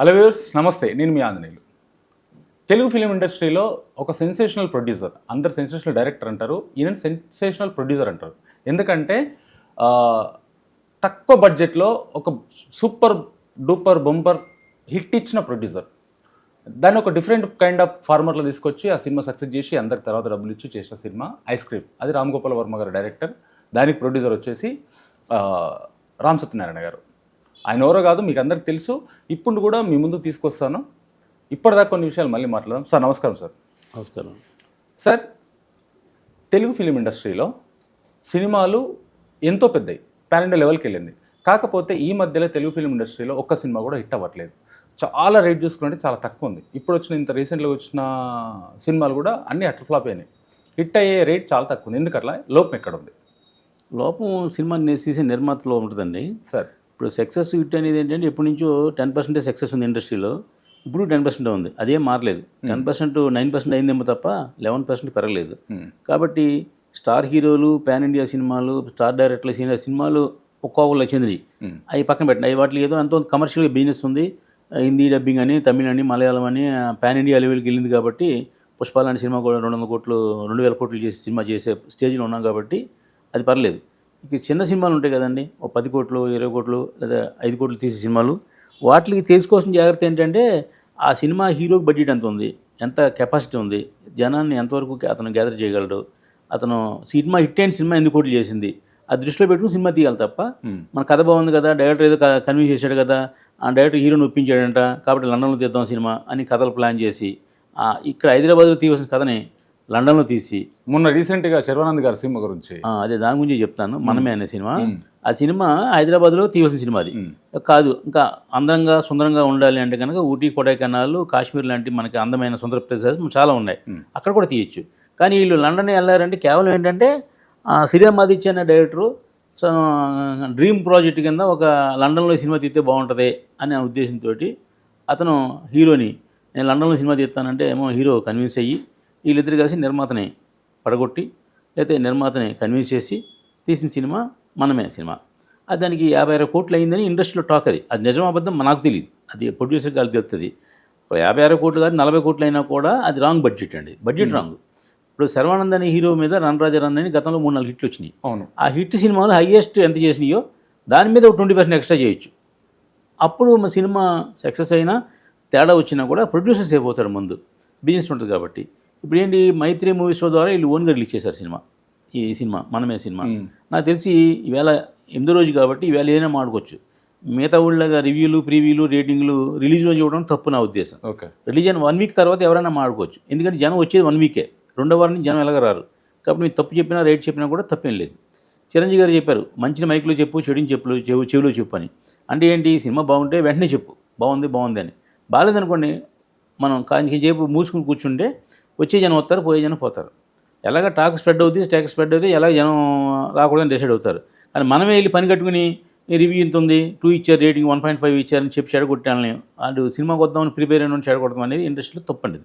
Hello viewers నమస్తే నేను మీ Anjaneyulu. Telugu film ఇండస్ట్రీలో ఒక సెన్సేషనల్ ప్రొడ్యూసర్ అందరు సెన్సేషనల్ డైరెక్టర్ అంటారు ఈయన సెన్సేషనల్ ప్రొడ్యూసర్ అంటారు. ఎందుకంటే తక్కువ బడ్జెట్లో ఒక సూపర్ డూపర్ బొంపర్ హిట్ ఇచ్చిన ప్రొడ్యూసర్. దాన్ని ఒక డిఫరెంట్ కైండ్ ఆఫ్ ఫార్మర్లో తీసుకొచ్చి ఆ సినిమా సక్సెస్ చేసి అందరికి తర్వాత డబ్బులు ఇచ్చి చేసిన సినిమా ఐస్ క్రీమ్. అది రామ్ గోపాల్ వర్మ గారు డైరెక్టర్. దానికి ప్రొడ్యూసర్ వచ్చేసి రామ్ సత్యనారాయణ గారు. ఆయన ఎవరో కాదు మీకు అందరికి తెలుసు. ఇప్పుడు కూడా మీ ముందు తీసుకొస్తాను. ఇప్పటిదాకా కొన్ని విషయాలు మళ్ళీ మాట్లాడదాం. సార్ నమస్కారం సార్. నమస్కారం. సార్ తెలుగు ఫిలిం ఇండస్ట్రీలో సినిమాలు ఎంతో పెద్దవి పాన్ ఇండియా లెవెల్కి వెళ్ళింది. కాకపోతే ఈ మధ్యలో తెలుగు ఫిలిం ఇండస్ట్రీలో ఒక్క సినిమా కూడా హిట్ అవ్వట్లేదు. చాలా రేట్ చూసుకుంటే చాలా తక్కువ ఉంది. ఇప్పుడు వచ్చిన ఇంత రీసెంట్గా వచ్చిన సినిమాలు కూడా అన్నీ అట్లా ఫ్లాప్ అయినాయి. హిట్ అయ్యే రేట్ చాలా తక్కువ ఉంది. ఎందుకట్లా? లోపం ఎక్కడ ఉంది? లోపం సినిమా తీసే నిర్మాతలో ఉంటుందండి. సార్. ఇప్పుడు సక్సెస్ హిట్ అనేది ఏంటంటే ఎప్పటి నుంచో టెన్ పర్సెంటే సక్సెస్ ఉంది ఇండస్ట్రీలో ఇప్పుడు టెన్ పర్సెంట్ ఉంది. అదేం మారలేదు. టెన్ పర్సెంట్ నైన్ పర్సెంట్ అయిందేమో తప్ప లెవెన్ పర్సెంట్ పెరగలేదు. Hmm. కాబట్టి స్టార్ హీరోలు పాన్ ఇండియా సినిమాలు స్టార్ డైరెక్టర్ల సినిమా సినిమాలు ఒక్కొక్కరు చెందినవి. Hmm. అవి పక్కన పెట్టండి అవి వాటిలో ఏదో ఎంతో కమర్షియల్గా బిజినెస్ ఉంది. హిందీ డబ్బింగ్ అని తమిళ్ అని మలయాళం అని పాన్ ఇండియా లెవెల్కి వెళ్ళింది కాబట్టి పుష్పాల అనే సినిమా కూడా రెండు వందల కోట్లు రెండు వేల కోట్లు చేసి సినిమా చేసే స్టేజ్లో ఉన్నాం కాబట్టి అది పర్లేదు. ఇక చిన్న సినిమాలు ఉంటాయి కదండి. ఒక పది కోట్లు ఇరవై కోట్లు లేదా ఐదు కోట్లు తీసే సినిమాలు. వాటికి తెలుసుకోవాల్సిన జాగ్రత్త ఏంటంటే ఆ సినిమా హీరోకి బడ్జెట్ ఎంత ఉంది? ఎంత కెపాసిటీ ఉంది? జనాన్ని ఎంతవరకు అతను గ్యాదర్ చేయగలడు? అతను సినిమా హిట్ అయిన సినిమా ఎన్ని కోట్లు చేసింది? ఆ దృష్టిలో పెట్టుకుని సినిమా తీయాలి తప్ప మన కథ బాగుంది కదా డైరెక్టర్ ఏదో కన్విన్స్ చేశాడు కదా ఆ డైరెక్టర్ హీరోని ఒప్పించాడంట కాబట్టి లండన్లో తీద్దాం సినిమా అని కథలు ప్లాన్ చేసి ఇక్కడ హైదరాబాద్లో తీయవలసిన కథని లండన్లో తీసి మొన్న రీసెంట్గా శర్వానంద్ గారి సినిమా గురించి. అదే దాని గురించి చెప్తాను. మనమే అనే సినిమా. ఆ సినిమా హైదరాబాద్లో తీయవలసిన సినిమా అది. కాదు ఇంకా అందంగా సుందరంగా ఉండాలి అంటే కనుక ఊటీ కొడైకెనాల్ కాశ్మీర్ లాంటి మనకి అందమైన సుందర ప్రదేశాలు చాలా ఉన్నాయి. అక్కడ కూడా తీయచ్చు. కానీ వీళ్ళు లండన్ వెళ్ళారంటే కేవలం ఏంటంటే ఆదిత్య అనే డైరెక్టరు సో, డ్రీమ్ ప్రాజెక్ట్ కింద ఒక లండన్లో సినిమా తీస్తే బాగుంటుంది అనే ఉద్దేశంతో అతను హీరోని నేను లండన్లో సినిమా తీస్తానంటే ఏమో హీరో కన్విన్స్ అయ్యి వీళ్ళిద్దరు కలిసి నిర్మాతని పడగొట్టి లేకపోతే నిర్మాతని కన్విన్స్ చేసి తీసిన సినిమా మనమే సినిమా. అది దానికి యాభై అరవై కోట్లు అయిందని ఇండస్ట్రీలో టాక్ అది. అది నిజం అబద్ధం నాకు తెలియదు అది ప్రొడ్యూసర్ గారికి తెలుస్తుంది యాభై అరవై కోట్లు కాదు నలభై కోట్లు అయినా కూడా అది రాంగ్ బడ్జెట్ అండి. బడ్జెట్ రాంగ్ ఇప్పుడు శర్వానంద్ అనే హీరో మీద రణరాజ రన్ అని గతంలో మూడు నాలుగు హిట్లు వచ్చినాయి. అవును. ఆ హిట్ సినిమాలు హైయెస్ట్ ఎంత చేసినాయో దాని మీద ఒక ట్వంటీ పర్సెంట్ ఎక్స్ట్రా చేయొచ్చు. అప్పుడు మా సినిమా సక్సెస్ అయినా తేడా వచ్చినా కూడా ప్రొడ్యూసర్ సేఫ్ అవుతాడు ముందు. బిజినెస్ ఉంటుంది కాబట్టి. ఇప్పుడు ఏంటి మైత్రి మూవీస్ ద్వారా వీళ్ళు ఓన్గా రిలీజ్ చేశారు సినిమా. ఈ సినిమా మనమే సినిమా. నాకు తెలిసి ఈవేళ ఎనిమిదో రోజు కాబట్టి ఈవేళ ఏదైనా మాడుకోవచ్చు మిగతా ఊళ్ళగా రివ్యూలు ప్రీవ్యూలు రేటింగ్లు రిలీజ్ రోజు ఇవ్వడం తప్పు నా ఉద్దేశం. ఓకే. రిలీజ్ అయిన వన్ వీక్ తర్వాత ఎవరైనా మాడుకోవచ్చు ఎందుకంటే జనం వచ్చేది వన్ వీకే. రెండో వారం నుంచి జనం ఎలాగ రారు. కాబట్టి మీరు తప్పు చెప్పినా రేట్ చెప్పినా కూడా తప్పేం లేదు. చిరంజీవి గారు చెప్పారు మంచి మైకులో చెప్పు చెడుని చెప్పులు చెవు చెవిలో చెప్పు అని. అంటే ఏంటి సినిమా బాగుంటే వెంటనే చెప్పు. బాగుంది బాగుంది అని. బాగాలేదనుకోండి మనం కాంచి చెప్పు మూసుకుని కూర్చుంటే వచ్చే జనం వస్తారు పోయే జనం పోతారు. ఎలాగ టాక్ స్ప్రెడ్ అవుతుంది స్టాక్ స్ప్రెడ్ అవుతుంది ఎలాగ జనం రాకూడదని డిసైడ్ అవుతారు. కానీ మనమే వెళ్ళి పని కట్టుకుని రివ్యూ ఇంత ఉంది టూ ఇచ్చారు రేటింగ్ వన్ పాయింట్ ఫైవ్ ఇచ్చారని చెప్పి చెడగొట్టాలని అటు సినిమాకి వద్దామని ప్రిపేర్ అయిన చెడగొడతాం అనేది ఇండస్ట్రీలో తప్పండి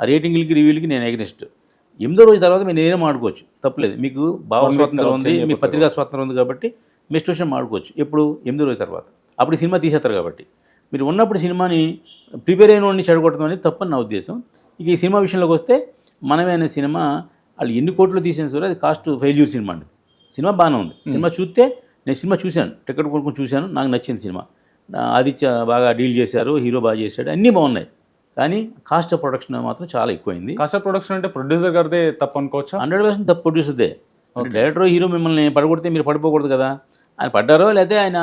ఆ రేటింగ్లకి రివ్యూలకి నేను ఎగనిస్ట్ ఎనిమిదో రోజు తర్వాత మీరు నేనే మాడుకోవచ్చు. తప్పలేదు. మీకు భావ స్వాతంత్రం ఉంది మీ పత్రికా స్వాతంత్రం ఉంది కాబట్టి మీ ఇష్టం మాడుకోవచ్చు. ఎప్పుడు ఎనిమిదో రోజు తర్వాత. అప్పుడు సినిమా తీసేస్తారు కాబట్టి. మీరు ఉన్నప్పుడు సినిమాని ప్రిపేర్ అయిన వాడిని చెడగొట్టడం అనేది తప్పని నా ఉద్దేశం. ఇక ఈ సినిమా విషయంలోకి వస్తే మనమే అనే సినిమా వాళ్ళు ఎన్ని కోట్లు తీసిన సరే అది కాస్ట్ ఫెయిల్యూర్ సినిమా అండి. సినిమా బాగానే ఉంది. సినిమా చూస్తే నేను సినిమా చూశాను. టికెట్ కొనుక్కొని చూశాను. నాకు నచ్చింది సినిమా. ఆదిత్య బాగా డీల్ చేశారు హీరో బాగా చేశాడు. అన్నీ బాగున్నాయి. కానీ కాస్ట్ ఆఫ్ ప్రొడక్షన్ మాత్రం చాలా ఎక్కువైంది. కాస్ట్ ప్రొడక్షన్ అంటే ప్రొడ్యూసర్ గారిదే తప్పు అనుకోవచ్చా? హండ్రెడ్ పర్సెంట్ తప్పు ప్రొడ్యూసర్దే డైరెక్టర్ హీరో మిమ్మల్ని పడగొడితే మీరు పడిపోకూడదు కదా. ఆయన పడ్డారో లేకపోతే ఆయన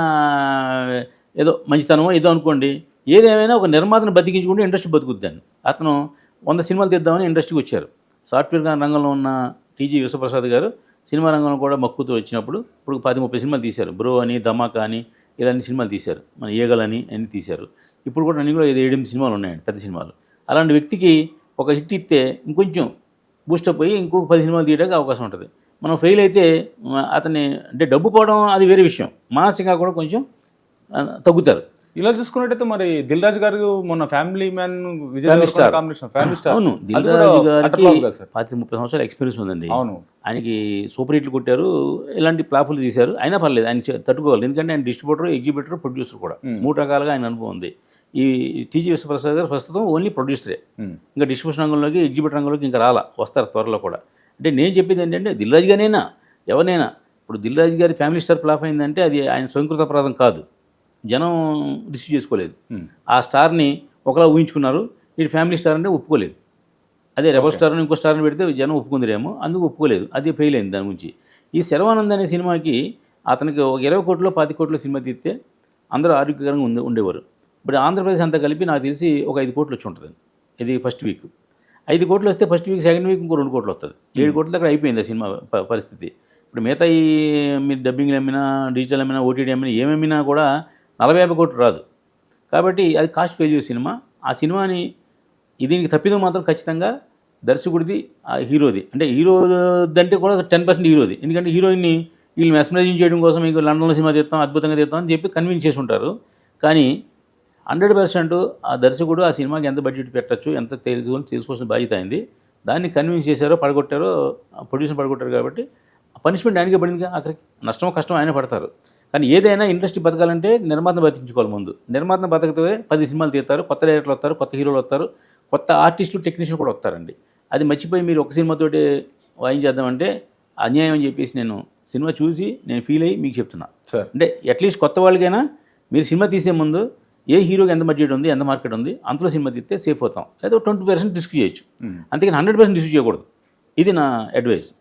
ఏదో మంచితనమో ఏదో అనుకోండి ఏదేమైనా ఒక నిర్మాతను బతికించుకుంటే ఇండస్ట్రీ బతుకుద్దాన్ని అతను వంద సినిమాలు తీద్దామని ఇండస్ట్రీకి వచ్చారు. సాఫ్ట్వేర్ రంగంలో ఉన్న టీజీ విశ్వప్రసాద్ గారు సినిమా రంగంలో కూడా మక్కువతో వచ్చినప్పుడు ఇప్పుడు పది ముప్పై సినిమాలు తీశారు. బ్రో అని ధమాకా అని ఇలాంటి సినిమాలు తీశారు. మన ఈగలని అని తీశారు. ఇప్పుడు కూడా అన్ని కూడా ఏడు ఎనిమిది సినిమాలు ఉన్నాయండి పెద్ద సినిమాలు. అలాంటి వ్యక్తికి ఒక హిట్ ఇస్తే ఇంకొంచెం బూస్టప్ అయ్యి ఇంకొక పది సినిమాలు తీయడానికి అవకాశం ఉంటుంది. మనం ఫెయిల్ అయితే అతని అంటే డబ్బు పోవడం అది వేరే విషయం. మానసికంగా కూడా కొంచెం తగ్గుతారు. ఇలా చూసుకున్నట్టయితే మరి దిల్ రాజు గారు మొన్న family man Vijay. Combination family star అవును. దిల్ రాజు గారికి పది ముప్పై సంవత్సరాల ఎక్స్పీరియన్స్ ఉందండి. అవును. ఆయనకి సూపర్ హిట్లు కొట్టారు ఇలాంటి ప్లాఫులు తీశారు అయినా పర్లేదు ఆయన తట్టుకోవాలి. ఎందుకంటే ఆయన డిస్ట్రిబ్యూటర్ ఎగ్జిబ్యూటర్ ప్రొడ్యూసర్ కూడా. మూడు రకాలుగా ఆయన అనుభవం ఉంది. ఈ టీజీ విశ్వప్రసాద్ గారు ప్రస్తుతం ఓన్లీ ప్రొడ్యూసరే. ఇంకా డిస్ట్రిబ్యూషన్ రంగంలోకి ఎగ్జిబిట్ రంగంలోకి ఇంకా రాలా వస్తారు త్వరలో కూడా. అంటే నేను చెప్పేది ఏంటంటే దిల్రాజు గారైనా ఎవరినైనా ఇప్పుడు దిల్రాజు గారి ఫ్యామిలీ స్టార్ ఫ్లాప్ అయిందంటే అది ఆయన స్వయంకృత అపరాధం కాదు. జనం రిసీవ్ చేసుకోలేదు. ఆ స్టార్ని ఒకలా ఊహించుకున్నారు. వీడి ఫ్యామిలీ స్టార్ అంటే ఒప్పుకోలేదు. అదే రెబల్ స్టార్ ఇంకో స్టార్ని పెడితే జనం ఒప్పుకుందిరేమో అందుకు ఒప్పుకోలేదు. అది ఫెయిల్ అయింది దాని గురించి. ఈ శర్వానంద్ అనే సినిమాకి అతనికి ఒక ఇరవై కోట్లో పాతి కోట్లో సినిమా తీస్తే అందరూ ఆరోగ్యకరంగా ఉండే ఉండేవారు. ఇప్పుడు ఆంధ్రప్రదేశ్ అంతా కలిపి నాకు తెలిసి ఒక ఐదు కోట్లు వచ్చి ఉంటుంది. ఇది ఫస్ట్ వీక్. ఐదు కోట్లు వస్తే ఫస్ట్ వీక్ సెకండ్ వీక్ ఇంకో రెండు కోట్లు వస్తుంది ఏడు కోట్ల దగ్గర అయిపోయింది ఆ సినిమా పరిస్థితి. ఇప్పుడు మిగతా ఈ మీరు డబ్బింగ్లు అమ్మినా డిజిటల్ అమ్మినా ఓటీటీ అమ్మినా ఏమమ్మినా కూడా నలభై యాభై కోట్లు రాదు. కాబట్టి అది కాస్ట్ ఫెయిల్యూర్ సినిమా. ఆ సినిమాని దీనికి తప్పిదం మాత్రం ఖచ్చితంగా దర్శకుడిది ఆ హీరోది. అంటే హీరో దంటే కూడా టెన్ పర్సెంట్ హీరోది. ఎందుకంటే హీరోయిన్ని వీళ్ళు మెస్మరైజింగ్ చేయడం కోసం మీకు లండన్లో సినిమా తీస్తాం అద్భుతంగా తీస్తాం అని చెప్పి కన్విన్స్ చేసి ఉంటారు. కానీ హండ్రెడ్ పర్సెంట్ ఆ దర్శకుడు ఆ సినిమాకి ఎంత బడ్జెట్ పెట్టచ్చు ఎంత తెలుసుకొని తీసుకోవాల్సిన బాధ్యత అయింది దాన్ని కన్విన్స్ చేశారో పడగొట్టారో ప్రొడ్యూసర్ పడగొట్టారు కాబట్టి పనిష్మెంట్ ఆయనకే పడింది ఆఖరికి. నష్టమో కష్టమో ఆయన పడతారు. కానీ ఏదైనా ఇండస్ట్రీ బతకాలంటే నిర్మాతను బతికించుకోవాలి ముందు. నిర్మాతను బతికితే పది సినిమాలు తీస్తారు కొత్త డైరెక్టర్లు వస్తారు కొత్త హీరోలు వస్తారు కొత్త ఆర్టిస్టులు టెక్నీషియన్ కూడా వస్తారండి. అది మర్చిపోయి మీరు ఒక సినిమాతోటి వాయించేద్దామంటే అన్యాయం అని చెప్పేసి నేను సినిమా చూసి నేను ఫీల్ అయ్యి మీకు చెప్తున్నా. సార్. అంటే అట్లీస్ట్ కొత్త వాళ్ళకైనా మీరు సినిమా తీసే ముందు ఏ హీరోకి ఎంత బడ్జెట్ ఉంది ఎంత మార్కెట్ ఉంది అంతలో సినిమా తీస్తే సేఫ్ అవుతాం. లేదా ట్వంటీ పర్సెంట్ రిస్క్ చేయొచ్చు. అంతేకాని హండ్రెడ్ పర్సెంట్ రిస్క్ చేయకూడదు. ఇది నా అడ్వైస్.